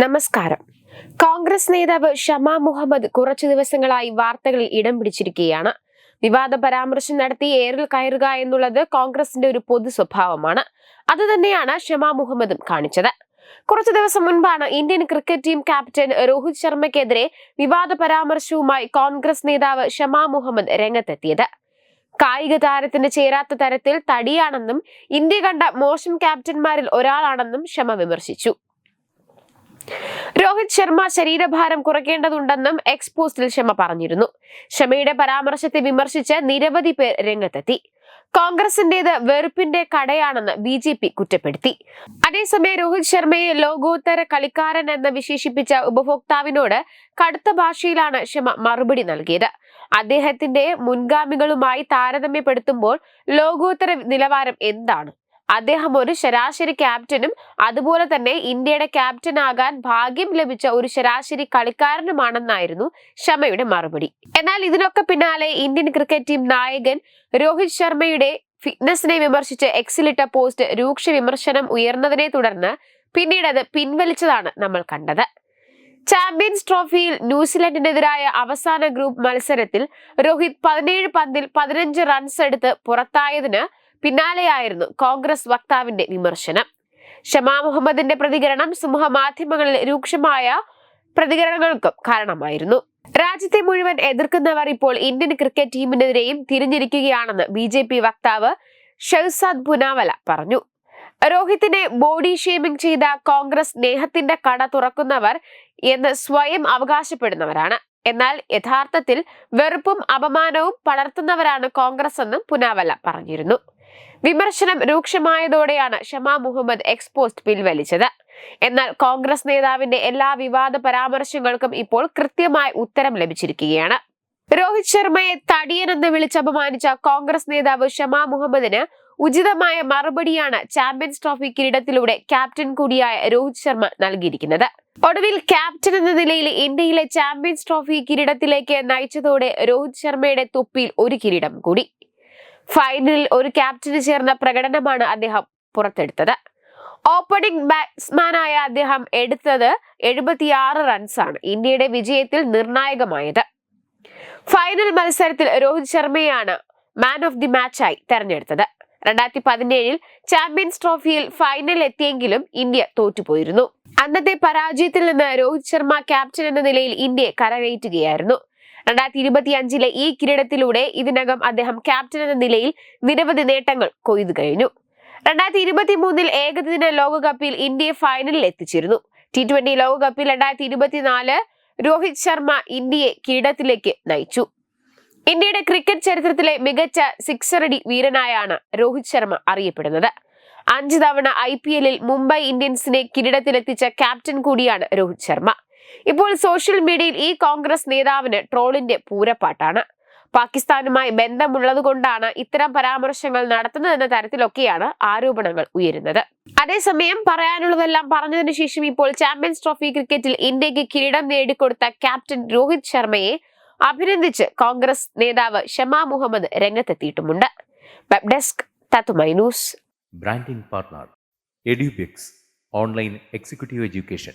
നമസ്കാരം. കോൺഗ്രസ് നേതാവ് ഷമ മുഹമ്മദ് കുറച്ചു ദിവസങ്ങളായി വാർത്തകളിൽ ഇടം പിടിച്ചിരിക്കുകയാണ്. വിവാദ പരാമർശം നടത്തി ഏറിൽ കയറുക എന്നുള്ളത് കോൺഗ്രസിന്റെ ഒരു പൊതു സ്വഭാവമാണ്. അത് തന്നെയാണ് ഷമ മുഹമ്മദും കാണിച്ചത്. കുറച്ചു ദിവസം മുൻപാണ് Indian cricket team captain Rohit ശർമ്മയ്ക്കെതിരെ വിവാദ പരാമർശവുമായി കോൺഗ്രസ് നേതാവ് ഷമ മുഹമ്മദ് രംഗത്തെത്തിയത്. കായിക താരത്തിന് ചേരാത്ത തരത്തിൽ തടിയാണെന്നും ഇന്ത്യ കണ്ട മോശം ക്യാപ്റ്റന്മാരിൽ ഒരാളാണെന്നും ഷമ വിമർശിച്ചു. രോഹിത് ശർമ്മ ശരീരഭാരം കുറയ്ക്കേണ്ടതുണ്ടെന്നും എക്സ്പോസ്റ്റിൽ ഷമ പറഞ്ഞിരുന്നു. ഷമയുടെ പരാമർശത്തെ വിമർശിച്ച് നിരവധി പേർ രംഗത്തെത്തി. കോൺഗ്രസിന്റേത് വെറുപ്പിന്റെ കടയാണെന്ന് ബി ജെ പി കുറ്റപ്പെടുത്തി. അതേസമയം രോഹിത് ശർമ്മയെ ലോകോത്തര കളിക്കാരൻ എന്ന് വിശേഷിപ്പിച്ച ഉപഭോക്താവിനോട് കടുത്ത ഭാഷയിലാണ് ഷമ മറുപടി നൽകിയത്. അദ്ദേഹത്തിന്റെ മുൻഗാമികളുമായി താരതമ്യപ്പെടുത്തുമ്പോൾ ലോകോത്തര നിലവാരം എന്താണ്? അദ്ദേഹം ഒരു ശരാശരി ക്യാപ്റ്റനും അതുപോലെ തന്നെ ഇന്ത്യയുടെ ക്യാപ്റ്റനാകാൻ ഭാഗ്യം ലഭിച്ച ഒരു ശരാശരി കളിക്കാരനുമാണെന്നായിരുന്നു ഷമയുടെ മറുപടി. എന്നാൽ ഇതിനൊക്കെ പിന്നാലെ ഇന്ത്യൻ ക്രിക്കറ്റ് ടീം നായകൻ രോഹിത് ശർമ്മയുടെ ഫിറ്റ്നസിനെ വിമർശിച്ച് എക്സിലിട്ട പോസ്റ്റ് രൂക്ഷ വിമർശനം ഉയർന്നതിനെ തുടർന്ന് പിന്നീട് അത് പിൻവലിച്ചതാണ് നമ്മൾ കണ്ടത്. ചാമ്പ്യൻസ് ട്രോഫിയിൽ ന്യൂസിലൻഡിനെതിരായ അവസാന ഗ്രൂപ്പ് മത്സരത്തിൽ രോഹിത് പതിനേഴ് പന്തിൽ പതിനഞ്ച് റൺസ് എടുത്ത് പുറത്തായതിന് പിന്നാലെയായിരുന്നു കോൺഗ്രസ് വക്താവിന്റെ വിമർശനം. ഷമാ മുഹമ്മദിന്റെ പ്രതികരണം സമൂഹ മാധ്യമങ്ങളിൽ രൂക്ഷമായ പ്രതികരണങ്ങൾക്കും കാരണമായിരുന്നു. രാജ്യത്തെ മുഴുവൻ എതിർക്കുന്നവർ ഇപ്പോൾ ഇന്ത്യൻ ക്രിക്കറ്റ് ടീമിനെതിരെയും തിരിഞ്ഞിരിക്കുകയാണെന്ന് ബി ജെ പി വക്താവ് ഷഹസാദ് പുനാവല പറഞ്ഞു. രോഹിത്തിനെ ബോഡി ഷേമിംഗ് ചെയ്ത കോൺഗ്രസ് സ്നേഹത്തിന്റെ കട തുറക്കുന്നവർ എന്ന് സ്വയം അവകാശപ്പെടുന്നവരാണ്. എന്നാൽ യഥാർത്ഥത്തിൽ വെറുപ്പും അപമാനവും പടർത്തുന്നവരാണ് കോൺഗ്രസ് എന്നും പുനാവല പറഞ്ഞിരുന്നു. വിമർശനം രൂക്ഷമായതോടെയാണ് ഷമാ മുഹമ്മദ് എക്സ്പോസ്റ്റ് പിൻവലിച്ചത് എന്നാൽ കോൺഗ്രസ് നേതാവിന്റെ എല്ലാ വിവാദ പരാമർശങ്ങൾക്കും ഇപ്പോൾ കൃത്യമായ ഉത്തരം ലഭിച്ചിരിക്കുകയാണ്. രോഹിത് ശർമ്മയെ തടിയനെന്ന് വിളിച്ചപമാനിച്ച കോൺഗ്രസ് നേതാവ് ഷമാ മുഹമ്മദിന് ഉചിതമായ മറുപടിയാണ് ചാമ്പ്യൻസ് ട്രോഫി കിരീടത്തിലൂടെ ക്യാപ്റ്റൻ കൂടിയായ രോഹിത് ശർമ്മ നൽകിയിരിക്കുന്നത്. ഒടുവിൽ ക്യാപ്റ്റൻ എന്ന നിലയിൽ ഇന്ത്യയിലെ ചാമ്പ്യൻസ് ട്രോഫി കിരീടത്തിലേക്ക് നയിച്ചതോടെ രോഹിത് ശർമ്മയുടെ തൊപ്പിയിൽ ഒരു കിരീടം കൂടി. ഫൈനലിൽ ഒരു ക്യാപ്റ്റന് ചേർന്ന പ്രകടനമാണ് അദ്ദേഹം പുറത്തെടുത്തത്. ഓപ്പണിംഗ് ബാറ്റ്സ്മാനായ അദ്ദേഹം എടുത്തത് എഴുപത്തിയാറ് റൺസാണ് ഇന്ത്യയുടെ വിജയത്തിൽ നിർണായകമായത്. ഫൈനൽ മത്സരത്തിൽ രോഹിത് ശർമ്മയാണ് മാൻ ഓഫ് ദി മാച്ചായി തെരഞ്ഞെടുത്തത്. രണ്ടായിരത്തി പതിനേഴിൽ ചാമ്പ്യൻസ് ട്രോഫിയിൽ ഫൈനൽ എത്തിയെങ്കിലും ഇന്ത്യ തോറ്റുപോയിരുന്നു. അന്നത്തെ പരാജയത്തിൽ നിന്ന് രോഹിത് ശർമ്മ ക്യാപ്റ്റൻ എന്ന നിലയിൽ ഇന്ത്യയെ കരകയറ്റുകയായിരുന്നു. രണ്ടായിരത്തി ഇരുപത്തി അഞ്ചിലെ ഈ കിരീടത്തിലൂടെ ഇതിനകം അദ്ദേഹം ക്യാപ്റ്റൻ എന്ന നിലയിൽ നിരവധി നേട്ടങ്ങൾ കൊയ്തു കഴിഞ്ഞു. രണ്ടായിരത്തി ഇരുപത്തി മൂന്നിൽ ഏകദിന ലോകകപ്പിൽ ഇന്ത്യയെ ഫൈനലിൽ എത്തിച്ചിരുന്നു. ടി ട്വന്റി ലോകകപ്പിൽ രണ്ടായിരത്തി ഇരുപത്തിനാല് രോഹിത് ശർമ്മ ഇന്ത്യയെ കിരീടത്തിലേക്ക് നയിച്ചു. ഇന്ത്യയുടെ ക്രിക്കറ്റ് ചരിത്രത്തിലെ മികച്ച സിക്സറടി വീരനായാണ് രോഹിത് ശർമ്മ അറിയപ്പെടുന്നത്. അഞ്ച് തവണ ഐ പി എല്ലിൽ മുംബൈ ഇന്ത്യൻസിനെ കിരീടത്തിലെത്തിച്ച ക്യാപ്റ്റൻ കൂടിയാണ് രോഹിത് ശർമ്മ. ഇപ്പോൾ സോഷ്യൽ മീഡിയയിൽ ഈ കോൺഗ്രസ് നേതാവിന് ട്രോളിന്റെ പൂരപ്പാട്ടാണ്. പാകിസ്ഥാനുമായി ബന്ധമുള്ളതുകൊണ്ടാണ് ഇത്തരം പരാമർശങ്ങൾ നടത്തുന്നതെന്ന തരത്തിലൊക്കെയാണ് ആരോപണങ്ങൾ ഉയരുന്നത്. അതേസമയം പറയാനുള്ളതെല്ലാം പറഞ്ഞതിനു ശേഷം ഇപ്പോൾ ചാമ്പ്യൻസ് ട്രോഫി ക്രിക്കറ്റിൽ ഇന്ത്യയ്ക്ക് കിരീടം നേടിക്കൊടുത്ത ക്യാപ്റ്റൻ രോഹിത് ശർമ്മയെ അഭിനന്ദിച്ച് കോൺഗ്രസ് നേതാവ് Shama Muhammad രംഗത്തെത്തിയിട്ടുമുണ്ട്. Web desk news. Branding partner Edubix online executive education.